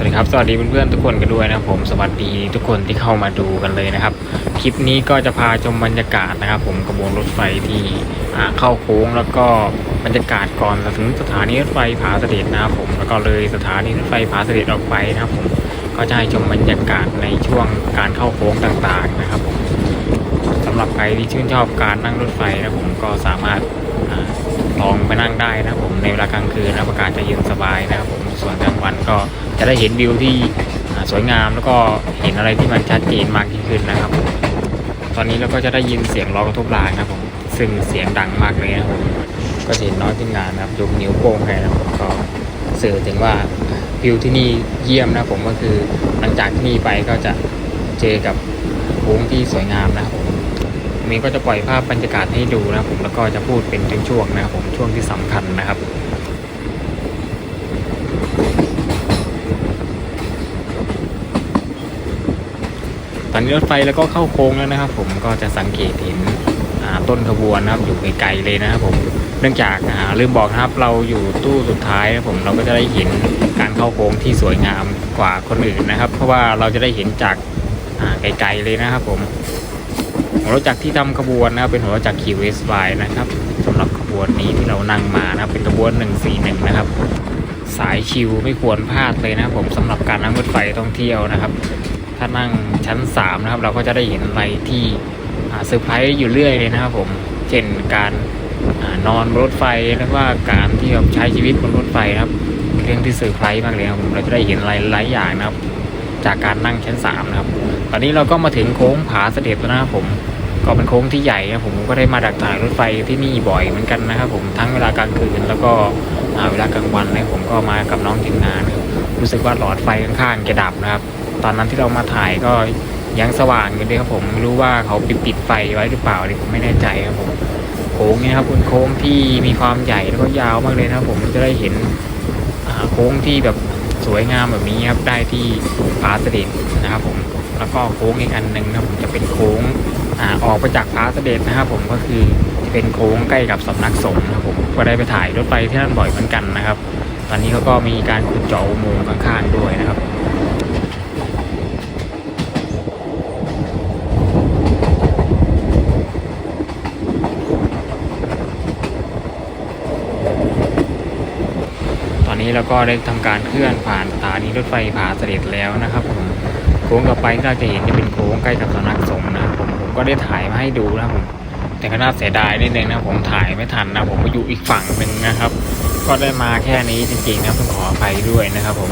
วัสดีครับ สวัสดีเพื่อนๆทุกคนกันด้วยนะครับผมสวัสดีทุกคนที่เข้ามาดูกันเลยนะครับ คลิปนี้ก็จะพาชมบรรยากาศนะครับ ผมกระบวนรถไฟที่เข้าโค้งแล้วก็บรรยากาศก่อนถึงสถานีรถไฟผาเสด็จนะครับผมแล้วก็เลยสถานีรถไฟผาเสด็จออกไปนะครับผมก็จะให้ชมบรรยากาศในช่วงการเข้าโค้งต่างๆนะครับผมสำหรับใครที่ชื่นชอบการนั่งรถไฟนะผมก็สามารถอลองไปนั่งได้นะครับผมในเวลากลางคืนนะอากาศจะเย็นสบายนะครับผมส่วนกลางวันก็ จะได้เห็นวิวที่สวยงามแล้วก็เห็นอะไรที่มันชัดเจนมากยิ่งขึ้นนะครับ ตอนนี้เราก็จะได้ยินเสียงล้อกระทบรางนะครับผมซึ่งเสียงดังมากเลยนะครับผมก็เห็นน้อยที่งานนะครับยกนิ้วโป้งให้นะครับผมก็สื่อถึงว่าวิวที่นี่เยี่ยมนะผมก็คือหลังจากที่นี่ไปก็จะเจอกับโค้งที่สวยงามนะครับผมมีก็จะปล่อยภาพบรรยากาศให้ดูนะครับผมแล้วก็จะพูดเป็นช่วงๆนะครับผมช่วงที่สำคัญนะครับ ตอนรถไฟแล้วก็เข้าโค้งแล้วนะครับ ผมก็จะสังเกตเห็นต้นขบวนนะครับอยู่ไกลๆเลยนะครับผมเนื่องจากาลืมบอกนะครับเราอยู่ตู้สุดท้ายนะผมเราก็จะได้เห็นการเข้าโค้งที่สวยงามกว่าคนอื่นนะครับ เพราะว่าเราจะได้เห็นจากาไกลๆเลยนะครับผมหัวรถจักรที่ทำขบวนนะครับเป็นหัวรถจักรคิวเอสไนะครับสำหรับขบวนนี้ที่เรานั่งมานะเป็นขบวน 141 นะครับ สายชิวไม่ควรพลาดเลยนะครับผมสำหรับการนั่งรถไฟท่องเที่ยวนะครับ ถ้านั่งชั้น 3 นะครับ เราก็จะได้เห็นอะไรที่เซอร์ไพรส์อยู่เรื่อยเลยนะครับผม เช่นการอนอนรถไฟแล้วว่าการที่แบบใช้ชีวิตบนรถไฟนะครับเรื่องที่เซอร์ไพรส์มากเลยครับผมเราจะได้เห็นอะไรหลายอย่างนะครับ จากการนั่งชั้น3นะครับ ตอนนี้เราก็มาถึงโค้งผาเสด็จแล้วนะครับผมก็เป็นโค้งที่ใหญ่นะผมก็ได้มาดักถ่ายรถไฟที่นี่บ่อยเหมือนกันนะครับ ผมทั้งเวลากลางคืนแล้วก็เวลากลางวันนะผมก็มากับน้องทีมงานนะครับรู้สึกว่าหลอดไฟข้างๆจะดับนะครับ ตอนนั้นที่เรามาถ่ายก็ยังสว่างอยู่เลยครับผมไม่รู้ว่าเขาปิดปิดไฟไว้หรือเปล่านี่ผมไม่แน่ใจครับผมโค้งเนี่ยครับเป็นโค้งที่มีความใหญ่แล้วก็ยาวมากเลยนะครับผมจะได้เห็นโค้งที่แบบสวยงามแบบนี้ครับได้ที่ผาเสด็จนะครับผมแล้วก็โค้งอีกอันหนึ่งนะผมจะเป็นโค้งอออกไปจากพาสเดชนะครับผมก็คือจะเป็นโค้งใกล้กับสำนักสงฆ์นะครับผมก็ได้ไปถ่ายรถไฟที่นั่นบ่อยเหมือนกันนะครับ ตอนนี้เขาก็มีการขุดเจาะอุโมงค์ข้างๆด้วยนะครับ ตอ นี้เราก็ได้ทำการเคลื่อนผ่านสถานีรถไฟผาเสด็จแล้วนะครับผมโค้งต่อไปที่เราจะเห็นจะเป็นโค้งใกล้กับสำนักสงฆ์นะครับผมผมก็ได้ถ่ายมาให้ดูนะครับผมแต่ก็น่าเสียดายนิดนึงนะผมถ่ายไม่ทันนะผมมาอยู่อีกฝั่งหนึ่งนะครับ ก็ได้มาแค่นี้จริงๆนะผมขออภัยด้วยนะครับผม